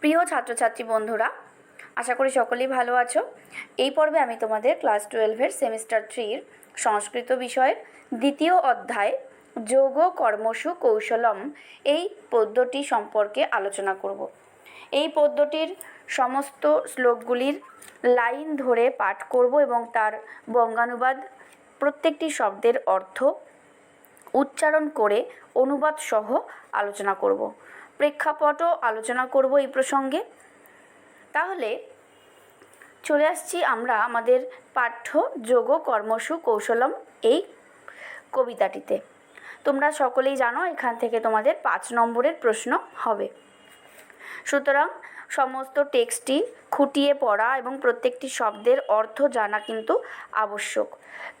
প্রিয় ছাত্রছাত্রী বন্ধুরা, আশা করি সকলেই ভালো আছো। এই পর্বে আমি তোমাদের ক্লাস টুয়েলভের সেমিস্টার থ্রির সংস্কৃত বিষয়ের দ্বিতীয় অধ্যায়, যোগ কর্মসু কৌশলম, এই পদ্যটি সম্পর্কে আলোচনা করব। এই পদ্যটির সমস্ত শ্লোকগুলির লাইন ধরে পাঠ করব এবং তার বঙ্গানুবাদ, প্রত্যেকটি শব্দের অর্থ উচ্চারণ করে অনুবাদ সহ আলোচনা করব। প্রেক্ষাপটও আলোচনা করব এই প্রসঙ্গে। তাহলে চলে আসছি আমরা আমাদের পাঠ্য যোগ কর্মসু কৌশলম এই কবিতাটিতে। তোমরা সকলেই জানো এখান থেকে তোমাদের পাঁচ নম্বরের প্রশ্ন হবে। সুতরাং সমস্ত টেক্সটটি খুঁটিয়ে পড়া এবং প্রত্যেকটি শব্দের অর্থ জানা কিন্তু আবশ্যক।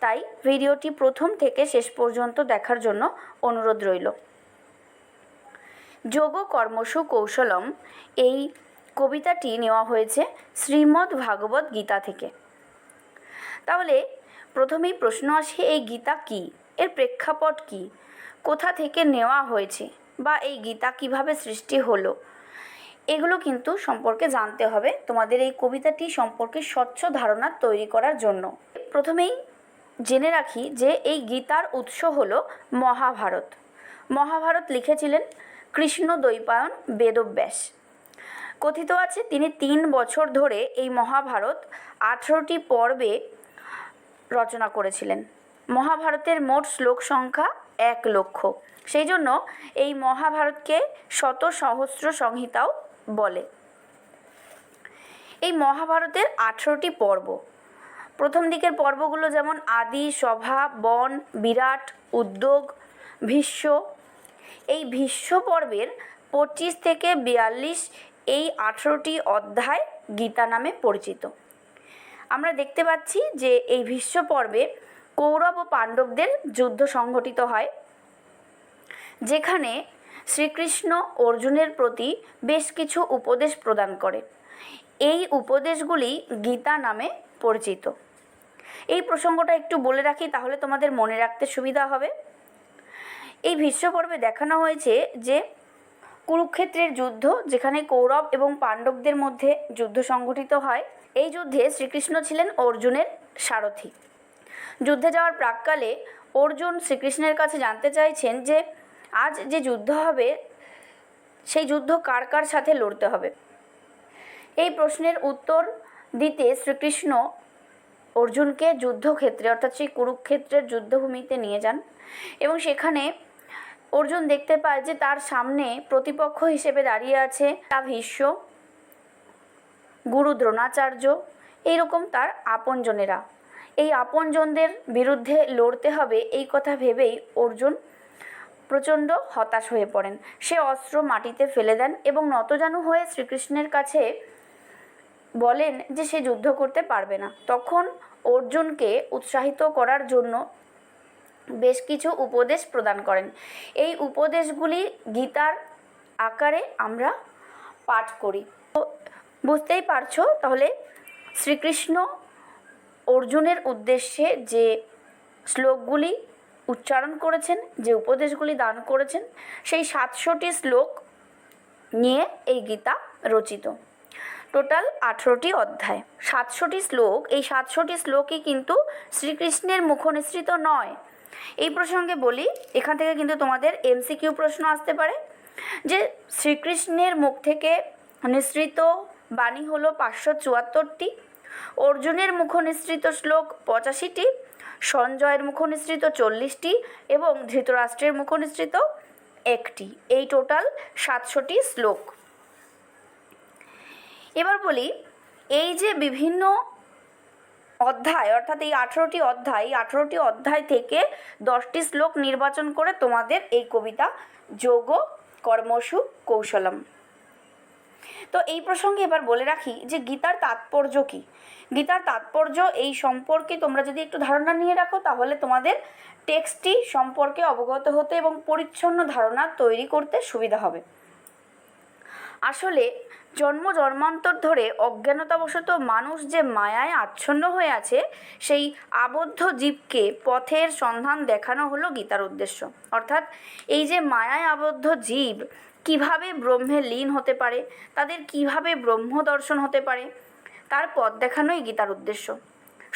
তাই ভিডিওটি প্রথম থেকে শেষ পর্যন্ত দেখার জন্য অনুরোধ রইল। যোগ কর্মসু কৌশলম এই কবিতাটি নেওয়া হয়েছে শ্রীমদ্ ভাগবত গীতা থেকে। তাহলে প্রথমেই প্রশ্ন আসে, এই গীতা কি? এর প্রেক্ষাপট কি? কোথা থেকে নেওয়া হয়েছে? বা এই গীতা কীভাবে সৃষ্টি হলো? এগুলো কিন্তু সম্পর্কে জানতে হবে তোমাদের এই কবিতাটি সম্পর্কে স্বচ্ছ ধারণা তৈরি করার জন্য। প্রথমেই জেনে রাখি যে এই গীতার উৎস হলো মহাভারত। মহাভারত লিখেছিলেন কৃষ্ণ দ্বৈপায়ন বেদব্যাস। কথিত আছে, তিনি তিন বছর ধরে এই মহাভারত আঠেরোটি পর্বে রচনা করেছিলেন। মহাভারতের মোট শ্লোক সংখ্যা এক লক্ষ। সেই জন্য এই মহাভারতকে শত সহস্র সংহিতাও বলে। এই মহাভারতের আঠেরোটি পর্ব। প্রথম দিকের পর্বগুলো যেমন আদি, সভা, বন, বিরাট, উদ্যোগ, ভীষ্ম এই ভীষ্ম পর্বের পঁচিশ থেকে বিয়াল্লিশ এই আঠেরোটি অধ্যায় গীতা নামে পরিচিত। আমরা দেখতে পাচ্ছি যে এই ভীষ্ম পর্বে কৌরব ও পাণ্ডবদের যুদ্ধ সংঘটিত হয়, যেখানে শ্রীকৃষ্ণ অর্জুনের প্রতি বেশ কিছু উপদেশ প্রদান করে। এই উপদেশগুলি গীতা নামে পরিচিত। এই প্রসঙ্গটা একটু বলে রাখি, তাহলে তোমাদের মনে রাখতে সুবিধা হবে। এই ভীষ্ম পর্বে দেখানো হয়েছে যে কুরুক্ষেত্রের যুদ্ধ, যেখানে কৌরব এবং পাণ্ডবদের মধ্যে যুদ্ধ সংঘটিত হয়, এই যুদ্ধে শ্রীকৃষ্ণ ছিলেন অর্জুনের সারথি। যুদ্ধে যাওয়ার প্রাককালে অর্জুন শ্রীকৃষ্ণের কাছে জানতে চাইছেন যে, আজ যে যুদ্ধ হবে, সেই যুদ্ধ কার কার সাথে লড়তে হবে? এই প্রশ্নের উত্তর দিতে শ্রীকৃষ্ণ অর্জুনকে যুদ্ধক্ষেত্রে, অর্থাৎ সেই কুরুক্ষেত্রের যুদ্ধভূমিতে নিয়ে যান এবং সেখানে অর্জুন দেখতে পায় যে তার সামনে প্রতিপক্ষ হিসেবে দাঁড়িয়ে আছে তা ভীষ্ম গুরু দ্রোণাচার্য এইরকম তার আপনজনেরা। এই আপনজনদের বিরুদ্ধে লড়তে হবে এই কথা ভেবেই অর্জুন প্রচণ্ড হতাশ হয়ে পড়েন। সে অস্ত্র মাটিতে ফেলে দেন এবং নতজানু হয়ে শ্রীকৃষ্ণের কাছে বলেন যে সে যুদ্ধ করতে পারবে না। তখন অর্জুনকে উৎসাহিত করার জন্য বেশ কিছু উপদেশ প্রদান করেন। এই উপদেশগুলি গীতার আকারে আমরা পাঠ করি। তো বুঝতেই পারছ, তাহলে শ্রীকৃষ্ণ অর্জুনের উদ্দেশ্যে যে শ্লোকগুলি উচ্চারণ করেছেন, যে উপদেশগুলি দান করেছেন, সেই সাতশোটি শ্লোক নিয়ে এই গীতা রচিত। টোটাল আঠেরোটি অধ্যায়। সাতশোটি শ্লোক, এই সাতশোটি শ্লোকই কিন্তু শ্রীকৃষ্ণের মুখনিসৃত নয়। এই প্রসঙ্গে বলি, এখান থেকে কিন্তু তোমাদের এমসিকিউ প্রশ্ন আসতে পারে, যে শ্রীকৃষ্ণের মুখ থেকে নিঃসৃত বাণী হলো পাঁচশো চুয়াত্তরটি, অর্জুনের মুখনিসৃত শ্লোক পঁচাশিটি, সঞ্জয়ের মুখনিসৃত চল্লিশটি এবং ধৃতরাষ্ট্রের মুখনিসৃত একটি। এই টোটাল সাতশোটি শ্লোক। এবার বলি, এই যে বিভিন্ন অধ্যায়, অর্থাৎ এই আঠেরোটি অধ্যায়, এই আঠেরোটি অধ্যায় থেকে দশটি শ্লোক নির্বাচন করে তোমাদের এই কবিতা যোগ কর্মসু কৌশলম। তো এই প্রসঙ্গে এবার বলে রাখি যে গীতার তাৎপর্য কী? গীতার তাৎপর্য এই সম্পর্কে তোমরা যদি একটু ধারণা নিয়ে রাখো, তাহলে তোমাদের টেক্সটটি সম্পর্কে অবগত হতে এবং পরিচ্ছন্ন ধারণা তৈরি করতে সুবিধা হবে। আসলে জন্ম জন্মান্তর ধরে অজ্ঞানতাবশত মানুষ যে মায়ায় আচ্ছন্ন হয়ে আছে, সেই আবদ্ধ জীবকে পথের সন্ধান দেখানো হলো গীতার উদ্দেশ্য। অর্থাৎ এই যে মায়ায় আবদ্ধ জীব কীভাবে ব্রহ্মে লীন হতে পারে, তাদের কীভাবে ব্রহ্ম দর্শন হতে পারে, তার পথ দেখানোই গীতার উদ্দেশ্য।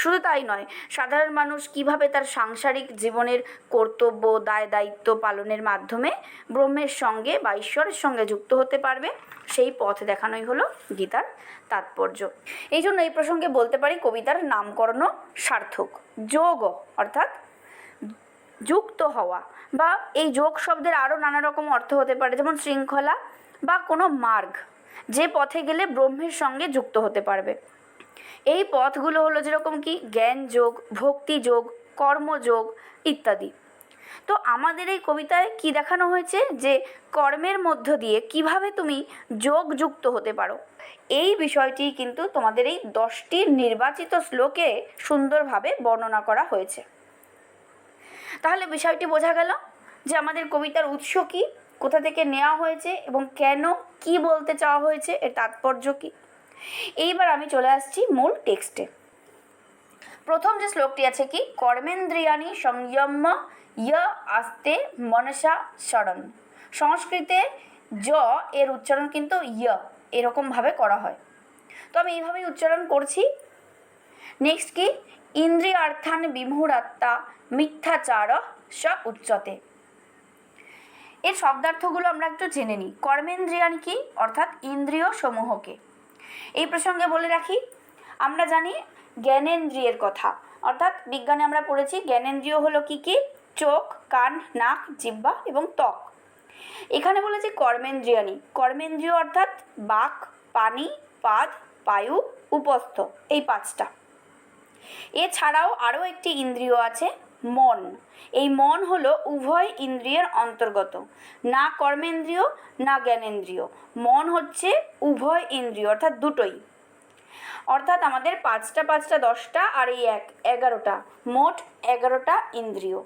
শুধু তাই নয়, সাধারণ মানুষ কীভাবে তার সাংসারিক জীবনের কর্তব্য, দায়, দায়িত্ব পালনের মাধ্যমে ব্রহ্মের সঙ্গে বা ঈশ্বরের সঙ্গে যুক্ত হতে পারবে, সেই পথ দেখানোই হলো গীতার তাৎপর্য। এই জন্য এই প্রসঙ্গে বলতে পারি কবিতার নামকরণ সার্থক, যোগ অর্থাৎ যুক্ত হওয়া বা এই যোগ শব্দের আরও নানা রকম অর্থ হতে পারে, যেমন শৃঙ্খলা বা কোনো মার্গ, যে পথে গেলে ব্রহ্মের সঙ্গে যুক্ত হতে পারবে। এই পথগুলো হলো যেরকম কি জ্ঞান যোগ, ভক্তি যোগ কর্মযোগ ইত্যাদি। তো আমাদের এই কবিতায় কি দেখানো হয়েছে? যে কর্মের মধ্য দিয়ে কীভাবে তুমি যোগ যুক্ত হতে পারো। এই বিষয়টি কিন্তু তোমাদের এই দশটি নির্বাচিত শ্লোকে সুন্দরভাবে বর্ণনা করা হয়েছে। তাহলে বিষয়টি বোঝা গেল যে আমাদের কবিতার উৎস কি, কোথা থেকে নেওয়া হয়েছে এবং কেন কি বলতে চাওয়া হয়েছে, এর তাৎপর্য কি। এইবার আমি চলে আসছি মূল টেক্সটে। প্রথম যে শ্লোকটি আছে কি? কর্মেন্দ্রিয়ানি সংযম ইয় আস্তে মনসা শরণ। সংস্কৃতে য এর উচ্চারণ কিন্তু ইয় এরকমভাবে করা হয়। তো আমি এইভাবেই উচ্চারণ করছি। নেক্সট কি? ইন্দ্রিয়ার্থান বিমুহুরাত্মা মিথ্যাচার স উচ্চতে। এর শব্দার্থগুলো আমরা একটু জেনে নিই। কর্মেন্দ্রিয়ান কি? অর্থাৎ ইন্দ্রিয় সমূহকে এই প্রসঙ্গে বলে রাখি, আমরা জানি জ্ঞানেন্দ্রিয়ের কথা। অর্থাৎ বিজ্ঞানে আমরা পড়েছি জ্ঞানেন্দ্রিয় হলো কি কি? চোখ, কান, নাক জিব্বা এবং ত্বক। এখানে বলেছি কর্মেন্দ্রিয়ানি। কর্মেন্দ্রিয় অর্থাৎ বাক, পানি, পাদ পায়ু উপস্থ, এই পাঁচটা। এছাড়াও আরও একটি ইন্দ্রিয় আছে মন। এই মন হলো উভয় ইন্দ্রিয়ের অন্তর্গত। না কর্মেন্দ্রিয়, না জ্ঞানেন্দ্রিয়। মন হচ্ছে উভয় ইন্দ্রিয়, অর্থাৎ দুটোই। অর্থাৎ আমাদের পাঁচটা পাঁচটা, দশটা আর এই এক, এগারোটা, মোট এগারোটা ইন্দ্রিয়।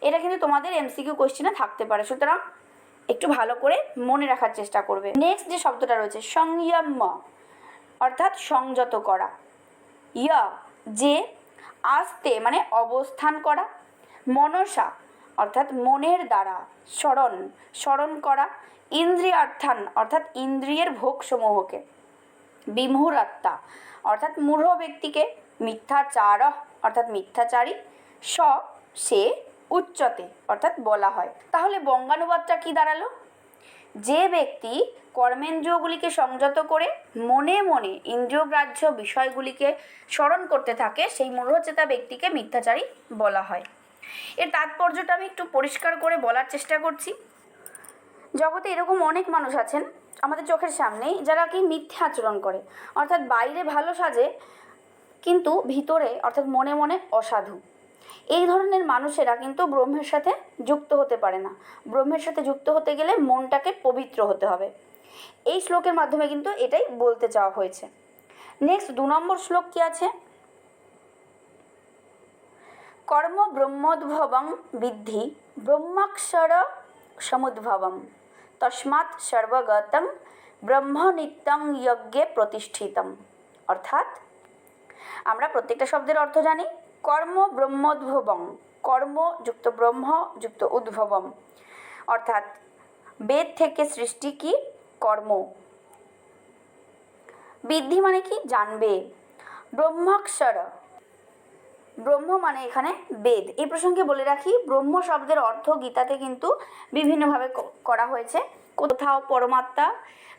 এটা কিন্তু তোমাদের এমসিকিউ কোশ্চেনে থাকতে পারে। সুতরাং একটু ভালো করে মনে রাখার চেষ্টা করবে। নেক্সট যে শব্দটা রয়েছে সংযম অর্থাৎ সংযত করা। ইয় যে, আস্তে মানে অবস্থান করা। মনসা, অর্থাৎ মনের দ্বারা স্মরণ স্মরণ করা ইন্দ্রিয়ার্থান, অর্থাৎ ইন্দ্রিয়ের ভোগসমূহকে। বিমুহুরাত্মা অর্থাৎ মূঢ় ব্যক্তিকে মিথ্যাচার অর্থাৎ মিথ্যাচারী, স, সে উচ্চতে, অর্থাৎ বলা হয়। তাহলে বঙ্গানুবাদটা কি দাঁড়াল? যে ব্যক্তি কর্মেন্দ্রিয়গুলিকে সংযত করে মনে মনে ইন্দ্রিয়গ্রাহ্য বিষয়গুলিকে স্মরণ করতে থাকে, সেই মূঢ়চেতা ব্যক্তিকে মিথ্যাচারী বলা হয়। এর তাৎপর্যটা আমি একটু পরিষ্কার করে বলার চেষ্টা করছি। জগতে এরকম অনেক মানুষ আছেন আমাদের চোখের সামনেই যারা কি মিথ্যে আচরণ করে। অর্থাৎ বাইরে ভালো সাজে, কিন্তু ভিতরে অর্থাৎ মনে মনে অসাধু। এই ধরনের মানুষেরা কিন্তু ব্রহ্মের সাথে যুক্ত হতে পারে না। ব্রহ্মের সাথে যুক্ত হতে গেলে মনটাকে পবিত্র হতে হবে। এই শ্লোকের মাধ্যমে কিন্তু এটাই বলতে চাওয়া হয়েছে। নেক্সট দু নম্বর শ্লোক কি আছে? কর্ম ব্রহ্মোদ্ভবং বিদ্ধি ব্রহ্মাক্ষর সমুদ্ভবম তস্মাৎ সর্বগতং ব্রহ্ম নিত্যং যজ্ঞে প্রতিষ্ঠিতম অর্থাৎ আমরা প্রত্যেকটা শব্দের অর্থ জানি। কর্ম ব্রহ্মোদ্ভবং, কর্ম যুক্ত ব্রহ্ম যুক্ত উদ্ভবম। অর্থাৎ, বেদ থেকে সৃষ্টি কি? কর্ম। বিদ্ধি মানে কি? জানবে। ব্রহ্মাক্ষর ব্রহ্ম মানে এখানে বেদ। এই প্রসঙ্গে বলে রাখি, ব্রহ্ম শব্দের অর্থ গীতাতে কিন্তু বিভিন্নভাবে করা হয়েছে। কোথাও পরমাত্মা,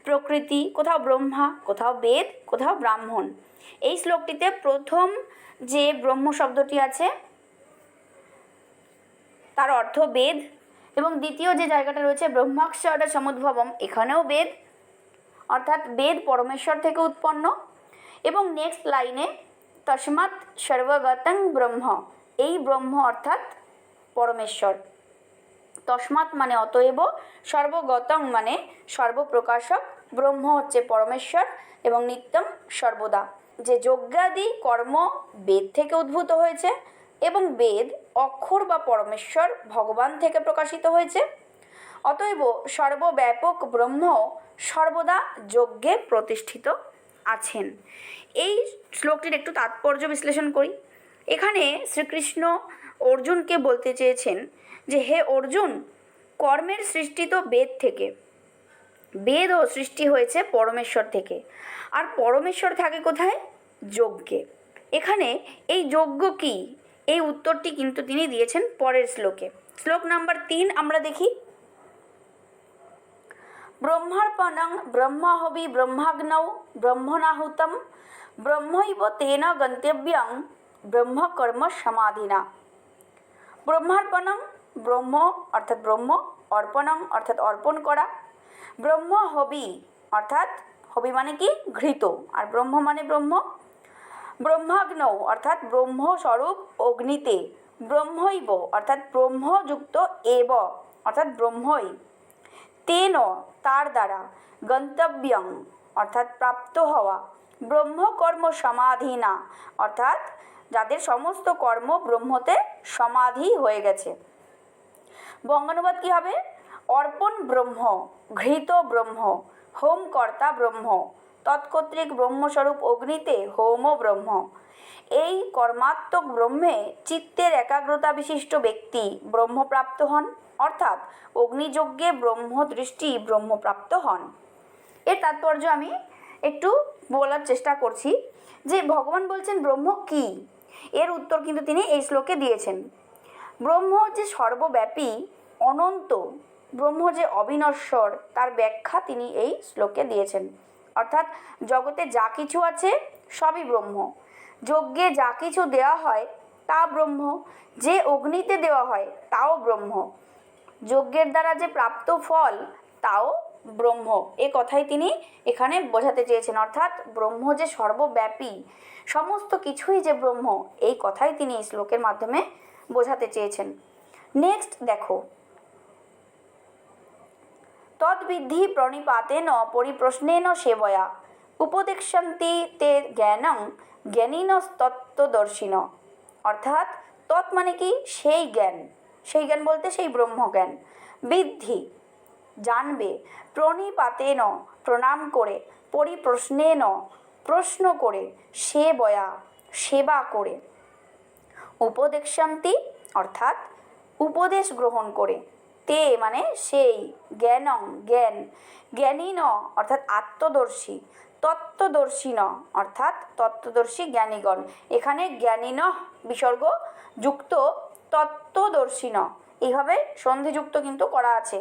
প্রকৃতি, কোথাও ব্রহ্মা, কোথাও বেদ, কোথাও ব্রাহ্মণ। এই শ্লোকটিতে প্রথম যে ব্রহ্ম শব্দটি আছে, তার অর্থ বেদ। এবং দ্বিতীয় যে জায়গাটা রয়েছে ব্রহ্মাক্ষর সমুদ্ভবম, এখানেও বেদ। অর্থাৎ বেদ পরমেশ্বর থেকে উৎপন্ন। এবং নেক্সট লাইনে তস্মাৎ সর্বগতং ব্রহ্ম। এই ব্রহ্ম অর্থাৎ পরমেশ্বর। তস্মাৎ মানে অতএব সর্বগতং মানে সর্বপ্রকাশক। ব্রহ্ম হচ্ছে পরমেশ্বর এবং নিত্যম সর্বদা, যে যজ্ঞাদি কর্ম বেদ থেকে উদ্ভূত হয়েছে এবং বেদ অক্ষর বা পরমেশ্বর ভগবান থেকে প্রকাশিত হয়েছে। অতএব সর্বব্যাপক ব্রহ্ম সর্বদা যজ্ঞে প্রতিষ্ঠিত। আছেন। এই শ্লোকটির একটু তাৎপর্য বিশ্লেষণ করি। এখানে শ্রীকৃষ্ণ অর্জুনকে বলতে চেয়েছেন যে, হে অর্জুন, কর্মের সৃষ্টি তো বেদ থেকে। বেদও সৃষ্টি হয়েছে পরমেশ্বর থেকে। আর পরমেশ্বর থাকে কোথায়? যজ্ঞে। এখানে এই যজ্ঞ কি? এই উত্তরটি কিন্তু তিনি দিয়েছেন পরের শ্লোকে। শ্লোক নাম্বার তিন আমরা দেখি। ব্রহ্মার্পণং ব্রহ্মহবি ব্রহ্মাগ্নৌ ব্রহ্মণাহুতম ব্রহ্মৈব তেন গন্তব্যং ব্রহ্মকর্ম সমাধিনা ব্রহ্মার্পণং ব্রহ্ম অর্থাৎ ব্রহ্ম অর্পণং অর্থাৎ অর্পণ করা ব্রহ্ম হবি অর্থাৎ হবি মানে কি ঘৃত আর ব্রহ্ম মানে ব্রহ্ম ব্রহ্মাগ্ন অর্থাৎ ব্রহ্মস্বরূপ অগ্নিতে ব্রহ্মৈব অর্থাৎ ব্রহ্মযুক্ত এব অর্থাৎ ব্রহ্মই তেন তার দ্বারা গন্তব্যং, অর্থাৎ প্রাপ্ত হওয়া। ব্রহ্মকর্ম সমাধিনা, অর্থাৎ যাদের সমস্ত কর্ম ব্রহ্মতে সমাধি হয়ে গেছে। বঙ্গানুবাদ কী হবে? অর্পণ ব্রহ্ম, ঘৃত ব্রহ্ম, হোম কর্তা ব্রহ্ম, তৎকর্তৃক ব্রহ্মস্বরূপ অগ্নিতে হোম ব্রহ্ম। এই কর্মাত্মক ব্রহ্মে চিত্তের একাগ্রতা বিশিষ্ট ব্যক্তি ব্রহ্মপ্রাপ্ত হন। অর্থাৎ অগ্নিযজ্ঞে ব্রহ্মদৃষ্টি ব্রহ্মপ্রাপ্ত হন। এর তাৎপর্য আমি একটু বলার চেষ্টা করছি যে ভগবান বলছেন, ব্রহ্ম কি? এর উত্তর কিন্তু তিনি এই শ্লোকে দিয়েছেন। ব্রহ্ম যে সর্বব্যাপী, অনন্ত, ব্রহ্ম যে অবিনশ্বর, তার ব্যাখ্যা তিনি এই শ্লোকে দিয়েছেন। অর্থাৎ জগতে যা কিছু আছে, সবই ব্রহ্ম। যজ্ঞে যা কিছু দেওয়া হয়, তা ব্রহ্ম। যে অগ্নিতে দেওয়া হয়, তাও ব্রহ্ম। যজ্ঞের দ্বারা যে প্রাপ্ত ফল, তাও ব্রহ্ম। এ কথাই তিনি এখানে বোঝাতে চেয়েছেন। অর্থাৎ ব্রহ্ম যে সর্বব্যাপী, সমস্ত কিছুই যে ব্রহ্ম, এই কথাই তিনি এই শ্লোকের মাধ্যমে বোঝাতে চেয়েছেন। নেক্সট দেখো। তদ্বিদ্ধি প্রণিপাতেন পরিপ্রশ্নেন সেবয়া। উপদেক্ষন্তি তে জ্ঞানং, জ্ঞানীনস্তত্ত্বদর্শিন। অর্থাৎ তৎ মানে কি? সেই জ্ঞান। সেই জ্ঞান বলতে সেই ব্রহ্মজ্ঞান। বিদ্ধি, জানবে প্রণিপাতে ন প্রণাম করে পরিপ্রশ্নে ন প্রশ্ন করে, সে বয়া, সেবা করে। উপদেশান্তি অর্থাৎ উপদেশ গ্রহণ করে। তে মানে সেই, জ্ঞানং, জ্ঞান জ্ঞানী ন অর্থাৎ আত্মদর্শী, তত্ত্বদর্শী ন, অর্থাৎ তত্ত্বদর্শী জ্ঞানীগণ। এখানে জ্ঞানী ন বিসর্গ যুক্ত তত্ত্বদর্শী ন এইভাবে সন্ধিযুক্ত কিন্তু করা আছে।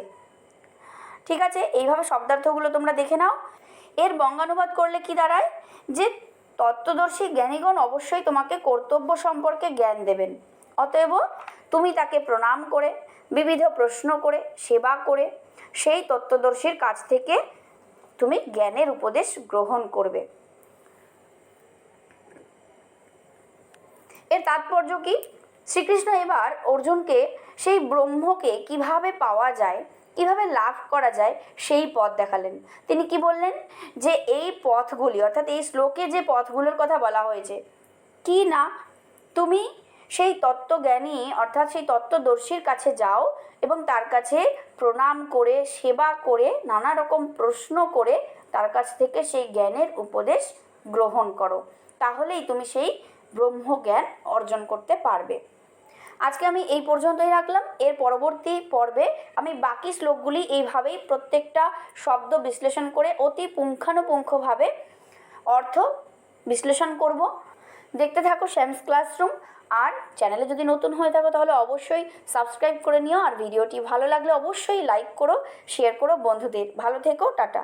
ঠিক আছে? এইভাবে শব্দার্থগুলো তোমরা দেখে নাও। এর বঙ্গানুবাদ করলে কি দাঁড়ায়? যে তত্ত্বদর্শী জ্ঞানীগণ অবশ্যই তোমাকে কর্তব্য সম্পর্কে জ্ঞান দেবেন। অতএব তুমি তাকে প্রণাম করে, বিবিধ প্রশ্ন করে, সেবা করে, সেই তত্ত্বদর্শীর কাছ থেকে তুমি জ্ঞানের উপদেশ গ্রহণ করবে। এর তাৎপর্য কি? শ্রীকৃষ্ণ এবার অর্জুনকে সেই ব্রহ্মকে কীভাবে পাওয়া যায়, কীভাবে লাভ করা যায়, সেই পথ দেখালেন। তিনি কি বললেন? যে এই পথগুলি, অর্থাৎ এই শ্লোকে যে পথগুলোর কথা বলা হয়েছে, কি না? তুমি সেই তত্ত্বজ্ঞানী, অর্থাৎ সেই তত্ত্বদর্শীর কাছে যাও এবং তার কাছে প্রণাম করে, সেবা করে, নানা রকম প্রশ্ন করে তার কাছ থেকে সেই জ্ঞানের উপদেশ গ্রহণ করো। তাহলেই তুমি সেই ব্রহ্মজ্ঞান অর্জন করতে পারবে। আজকে আমি এই পর্যন্তই রাখলাম। এর পরবর্তী পর্বে আমি বাকি শ্লোকগুলি এইভাবেই প্রত্যেকটা শব্দ বিশ্লেষণ করে অতি পুঙ্খানুপুঙ্খভাবে অর্থ বিশ্লেষণ করব। দেখতে থাকো শ্যামস ক্লাসরুম। আর চ্যানেলে যদি নতুন হয়ে থাকো তাহলে অবশ্যই সাবস্ক্রাইব করে নিও। আর ভিডিওটি ভালো লাগলে অবশ্যই লাইক করো, শেয়ার করো বন্ধুদের। ভালো থেকো, টাটা।